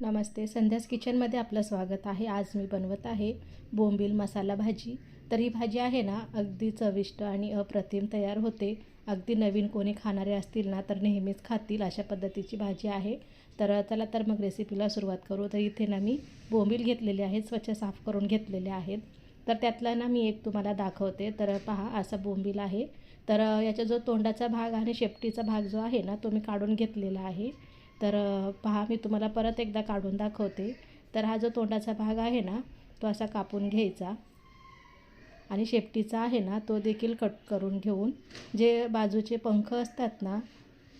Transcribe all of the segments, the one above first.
नमस्ते. संध्यास किचनमध्ये आपलं स्वागत आहे. आज मी बनवत आहे बोंबील मसाला भाजी. तर ही भाजी आहे ना अगदी चविष्ट आणि अप्रतिम तयार होते. अगदी नवीन कोणी खाणारे असतील ना तर नेहमीच खातील अशा पद्धतीची भाजी आहे. तर चला तर मग रेसिपीला सुरुवात करू. तर इथे ना मी बोंबील घेतलेले आहेत स्वच्छ साफ करून घेतलेले आहेत. तर त्यातला ना मी एक तुम्हाला दाखवते. तर पहा असा बोंबील आहे. तर याचा जो तोंडाचा भाग आणि शेपटीचा भाग जो आहे ना तो मी काढून घेतलेला आहे. तर पहा मी तुम्हाला परत एकदा काढून दाखवते. तर हा जो तोंडाचा भाग आहे ना तो असा कापून घ्यायचा. आणि शेपटीचा आहे ना तो देखील कट करून घेऊन जे बाजूचे पंख असतात ना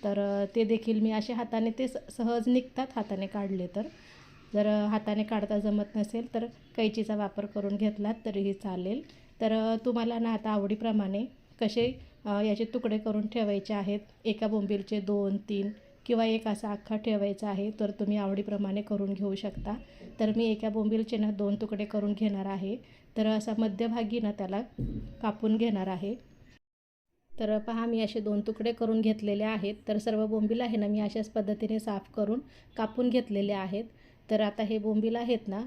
तर ते देखील मी असे हाताने ते स- सहज निघतात हाताने काढले तर. जर हाताने काढता जमत नसेल तर कैचीचा वापर करून घेतलात तरीही चालेल. तर तुम्हाला ना आता आवडीप्रमाणे कसे याचे तुकडे करून ठेवायचे आहेत? एका बोंबीलचे दोन तीन किंवा एक असा अख्खा ठेवायचा आहे तर तुम्ही आवडीप्रमाणे करून घेऊ शकता. तर मी एका बोंबीलचे ना दोन तुकडे करून घेणार आहे. तर असा मध्यभागी ना त्याला कापून घेणार आहे. तर पहा मी असे दोन तुकडे करून घेतलेले आहेत. तर सर्व बोंबील आहे ना मी अशाच पद्धतीने साफ करून कापून घेतलेले आहेत. तर आता हे बोंबील आहेत ना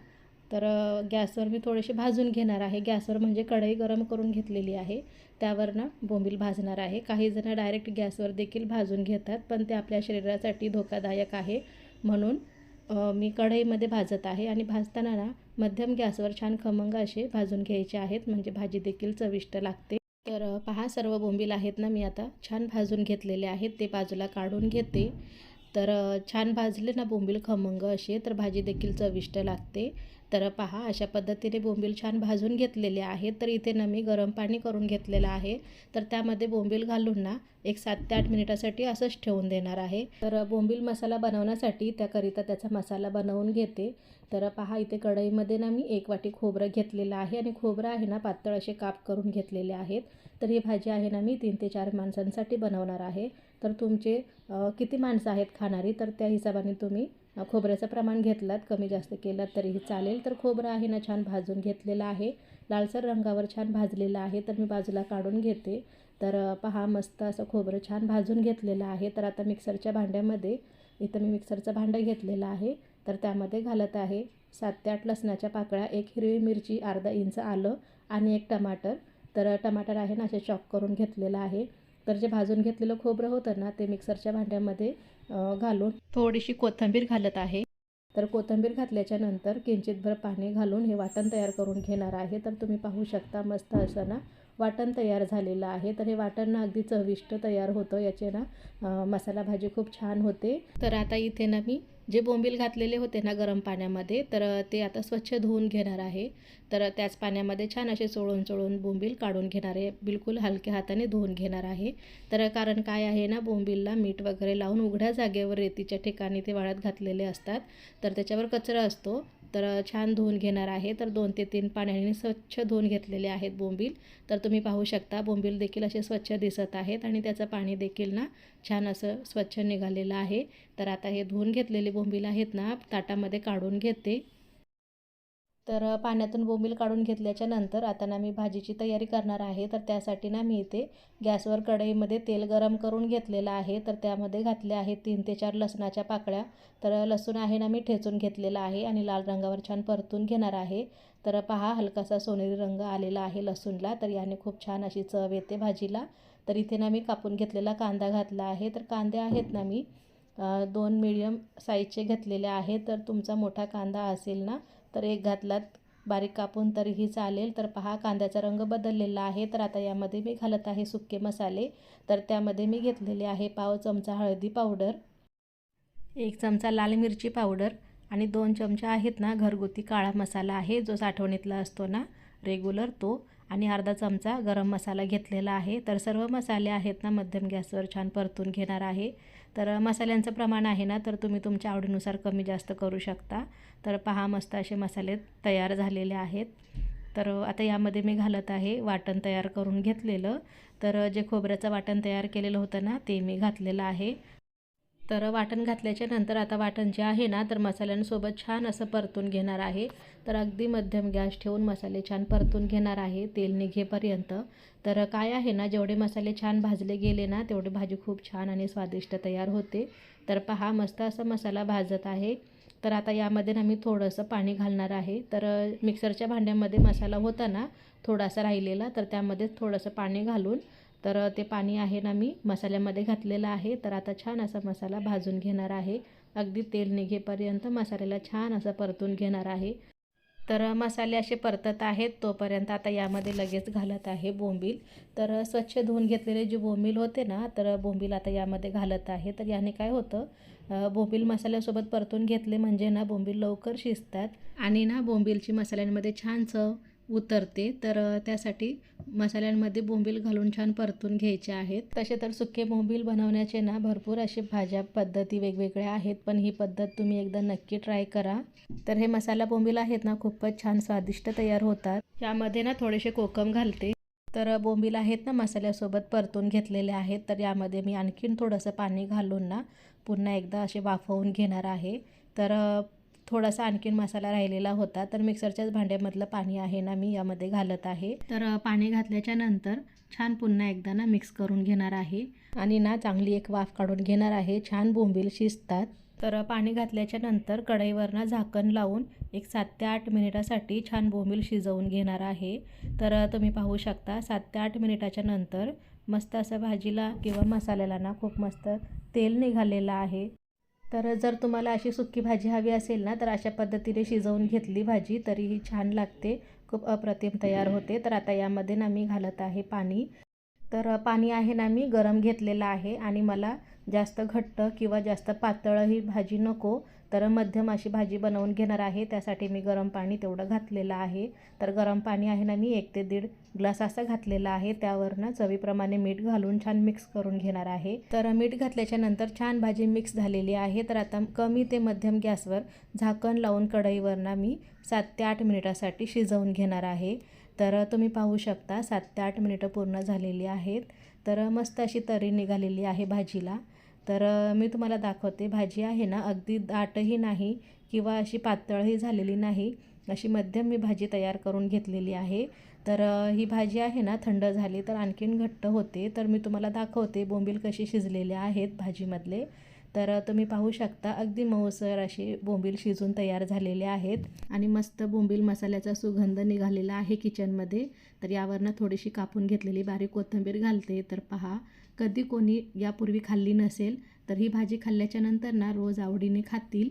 तर गॅसवर मी थोडेसे भाजून घेणार आहे. गॅसवर म्हणजे कढई गरम करून घेतलेली आहे. त्यावर ना बोंबील भाजणार आहे. काही जण डायरेक्ट गॅसवर देखील भाजून घेतात पण ते आपल्या शरीरासाठी धोकादायक आहे म्हणून मी कढईमध्ये भाजत आहे आणि भाजताना ना मध्यम गॅसवर छान खमंग असे भाजून घ्यायचे आहेत म्हणजे भाजी देखील चविष्ट लागते. तर पहा सर्व बोंबील आहेत ना मी आता छान भाजून घेतलेले आहेत. ते बाजूला काढून घेते. तर छान भाजले ना बोंबील खमंग असे तर भाजी देखील चविष्ट लागते. तर पहा अशा पद्धतीने बोंबील छान भाजून घेतलेले आहेत. तर इथे ना मी गरम पाणी करून घेतलेलं आहे. तर त्यामध्ये बोंबील घालून ना एक सात ते आठ मिनिटासाठी असंच ठेवून देणार आहे. तर बोंबील मसाला बनवण्यासाठी त्याकरिता त्याचा मसाला बनवून घेते. तर पहा इथे कढईमध्ये ना मी एक वाटी खोबरं घेतलेलं आहे आणि खोबरं आहे ना पातळ असे काप करून घेतलेले आहेत. तर ही भाजी आहे ना मी तीन ते चार माणसांसाठी बनवणार आहे. तर तुमचे किती माणसं आहेत खाणारी? तर त्या हिशोबाने तुम्ही खोबऱ्याचं प्रमाण घेतलात कमी जास्त केलं तरीही चालेल. तर खोबरं आहे ना छान भाजून घेतलेलं आहे. लालसर रंगावर छान भाजलेलं आहे. तर मी बाजूला काढून घेते. तर पहा मस्त असं खोबरं छान भाजून घेतलेलं आहे. तर आता मिक्सरच्या भांड्यामध्ये इथं मी मिक्सरचं भांडं घेतलेलं आहे. तर त्यामध्ये घालत आहे सात ते आठ लसणाच्या पाकळ्या एक हिरवी मिरची अर्धा इंच आलं आणि एक टमाटर. तर टमाटर आहे ना असे चॉप करून घेतलेलं आहे. तर जे भाजून घेतलेलं खोबरं होतं ना ते मिक्सरच्या भांड्यामध्ये घालून थोडीशी कोथिंबीर घालत आहे. तर कोथिंबीर घातल्याच्या नंतर किंचितभर पाणी घालून हे वाटण तयार करून घेणार आहे. तर तुम्ही पाहू शकता मस्त असं ना वाटण तयार झालेलं आहे. तर हे वाटण ना अगदी चविष्ट तयार होतं. याचे ना मसाला भाजी खूप छान होते. तर आता इथे ना मी जे बोंबील घातलेले होते ना गरम पाण्यामध्ये तर ते आता स्वच्छ धुवून घेणार आहे. तर त्याच पाण्यामध्ये छान असे चोळून चोळून बोंबील काढून घेणार आहे. बिलकुल हलक्या हाताने धुवून घेणार आहे. तर कारण काय आहे ना बोंबीलला मीठ वगैरे लावून उघड्या जागेवर रेतीच्या ठिकाणी ते वाळत घातलेले असतात. तर त्याच्यावर कचरा असतो. तर छान धुवून घेणार आहे. तर दोन ते तीन पाण्याने स्वच्छ धुवून घेतलेले आहेत बोंबील. तर तुम्ही पाहू शकता बोंबील देखील असे स्वच्छ दिसत आहेत आणि त्याचं पाणी देखील ना छान असं स्वच्छ निघालेलं आहे. तर आता हे धुवून घेतलेले बोंबील आहेत ना ताटामध्ये काढून घेते. तर पाण्यातून बोंबील काढून घेतल्याच्या नंतर आता ना मी भाजीची तयारी करणार आहे. तर त्यासाठी ना मी इथे गॅसवर कढईमध्ये तेल गरम करून घेतलेलं आहे. तर त्यामध्ये घातले आहे तीन ते चार लसणाच्या पाकळ्या. तर लसूण आहे ना मी ठेचून घेतलेला आहे आणि लाल रंगावर छान परतून घेणार आहे. तर पहा हलकासा सोनेरी रंग आलेला आहे लसूणला. तर याने खूप छान अशी चव येते भाजीला. तर इथे ना मी कापून घेतलेला कांदा घातला आहे. तर कांदे आहेत ना मी दोन मिडियम साईजचे घेतलेले आहे तर तुमचा मोठा कांदा असेल ना तर एक घातलात बारीक कापून तरीही चालेल. तर पहा कांद्याचा रंग बदललेला आहे. तर आता यामध्ये मी घालत आहे सुके मसाले. तर त्यामध्ये मी घेतलेले आहे पाव चमचा हळदी पावडर एक चमचा लाल मिरची पावडर आणि दोन चमचा आहेत ना घरगुती काळा मसाला आहे जो साठवणीतला असतो ना रेग्युलर तो. आणि अर्धा चमचा गरम मसाला घेतलेला आहे. तर सर्व मसाले आहेत ना मध्यम गॅसवर छान परतून घेणार आहे. तर मसाल्यांचं प्रमाण आहे ना तर तुम्ही तुमच्या आवडीनुसार कमी जास्त करू शकता. तर पहा मस्त असे मसाले तयार झालेले आहेत. तर आता यामध्ये मी घालत आहे वाटण तयार करून घेतलेलं. तर जे खोबऱ्याचं वाटण तयार केलेलं होतं ना ते मी घातलेलं आहे. तर वाटण घातल्याच्या नंतर आता वाटण जे आहे ना तर मसाल्यांसोबत छान असं परतून घेणार आहे. तर अगदी मध्यम गॅस ठेवून मसाले छान परतून घेणार आहे तेल निघेपर्यंत. तर काय आहे ना जेवढे मसाले छान भाजले गेले ना तेवढी भाजी खूप छान आणि स्वादिष्ट तयार होते. तर पहा मस्त असा मसाला भाजत आहे. तर आता यामध्ये ना मी थोडंसं पाणी घालणार आहे. तर मिक्सरच्या भांड्यामध्ये मसाला होता ना थोडासा राहिलेला तर त्यामध्ये थोडंसं पाणी घालून तर ते पाणी आहे ना मी मसाल्यामध्ये घातलेलं आहे. तर आता छान असा मसाला भाजून घेणार आहे. अगदी तेल निघेपर्यंत मसाल्याला छान असं परतून घेणार आहे. तर मसाले असे परतत आहेत तोपर्यंत आता यामध्ये लगेच घालत आहे बोंबील. तर स्वच्छ धुवून घेतलेले जे बोंबील होते ना तर बोंबील आता यामध्ये घालत आहे. तर याने काय होतं बोंबील मसाल्यासोबत परतून घेतले म्हणजे ना बोंबील लवकर शिजतात. आणि ना बोंबीलची मसाल्यांमध्ये छान चव उतरते. तर त्यासाठी मसाल्यांमध्ये बोंबील घालून छान परतून घ्यायचे आहेत. तसे तर सुके बोंबील बनवण्याचे ना भरपूर असे भाज्या पद्धती वेगवेगळ्या आहेत पण ही पद्धत तुम्ही एकदा नक्की ट्राय करा. तर हे मसाला बोंबील आहेत ना खूपच छान स्वादिष्ट तयार होतात. यामध्ये ना थोडेसे कोकम घालते. तर बोंबील आहेत ना मसाल्यासोबत परतून घेतलेले आहेत. तर यामध्ये मी आणखीन थोडंसं पाणी घालून ना पुन्हा एकदा असे वाफवून घेणार आहे. तर थोडासा आणखीन मसाला राहिलेला होता. तर मिक्सरच्याच भांड्यामधलं पाणी आहे ना मी यामध्ये घालत आहे. तर पाणी घातल्याच्या नंतर छान पुन्हा एकदा ना मिक्स करून घेणार आहे. आणि ना चांगली एक वाफ काढून घेणार आहे. छान बोंबील शिजतात. तर पाणी घातल्याच्या नंतर कढईवर ना झाकण लावून एक सात ते आठ मिनिटासाठी छान बोंबील शिजवून घेणार आहे. तर तुम्ही पाहू शकता सात ते आठ मिनिटाच्या नंतर मस्त असं भाजीला किंवा मसाल्याला ना खूप मस्त तेल निघालेलं आहे. तर जर तुम्हाला अशी सुक्की भाजी हवी असेल ना तर अशा पद्धतीने शिजवून घेतली भाजी तरीही छान लागते. खूप अप्रतिम तयार होते. तर आता यामध्ये ना मी घालत आहे पाणी. तर पाणी आहे ना मी गरम घेतलेलं आहे आणि मला जास्त घट्ट किंवा जास्त पातळ ही भाजी नको. तर मध्यम अशी भाजी बनवून घेणार आहे. त्यासाठी मी गरम पाणी तेवढं घातलेलं आहे. तर गरम पाणी आहे ना मी एक ते दीड ग्लास असं घातलेलं आहे. त्यावरनं चवीप्रमाणे मीठ घालून छान मिक्स करून घेणार आहे. तर मीठ घातल्याच्या नंतर छान भाजी मिक्स झालेली आहे. तर आता कमी ते मध्यम गॅसवर झाकण लावून कढईवरनं मी सात ते आठ मिनिटासाठी शिजवून घेणार आहे. तर तुम्ही पाहू शकता सात ते आठ मिनिटं पूर्ण झालेली आहेत. तर मस्त अशी तरी निघालेली आहे भाजीला. तर मी तुम्हाला दाखवते. भाजी आहे ना अगदी दाटही नाही किंवा अशी पातळही झालेली नाही. अशी मध्यम मी भाजी तयार करून घेतलेली आहे. तर ही भाजी आहे ना थंड झाली तर आणखीन घट्ट होते. तर मी तुम्हाला दाखवते बोंबील कशी शिजलेले आहेत भाजीमधले. तर तुम्ही पाहू शकता अगदी मऊसर असे बोंबील शिजून तयार झालेले आहेत. आणि मस्त बोंबील मसाल्याचा सुगंध निघालेला आहे किचनमध्ये तर यावरनं थोडीशी कापून घेतलेली बारीक कोथिंबीर घालते. तर पहा कधी कोणी यापूर्वी खाल्ली नसेल तर ही भाजी खाल्ल्याच्या नंतर ना रोज आवडीने खातील.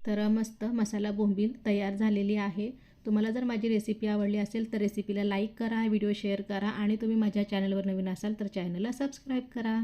तर मस्त मसाला बोंबील तयार झालेली आहे. तुम्हाला जर माझी रेसिपी आवडली असेल तर रेसिपीला लाईक करा व्हिडिओ शेअर करा आणि तुम्ही माझ्या चॅनलवर नवीन असाल तर चॅनलला सबस्क्राईब करा.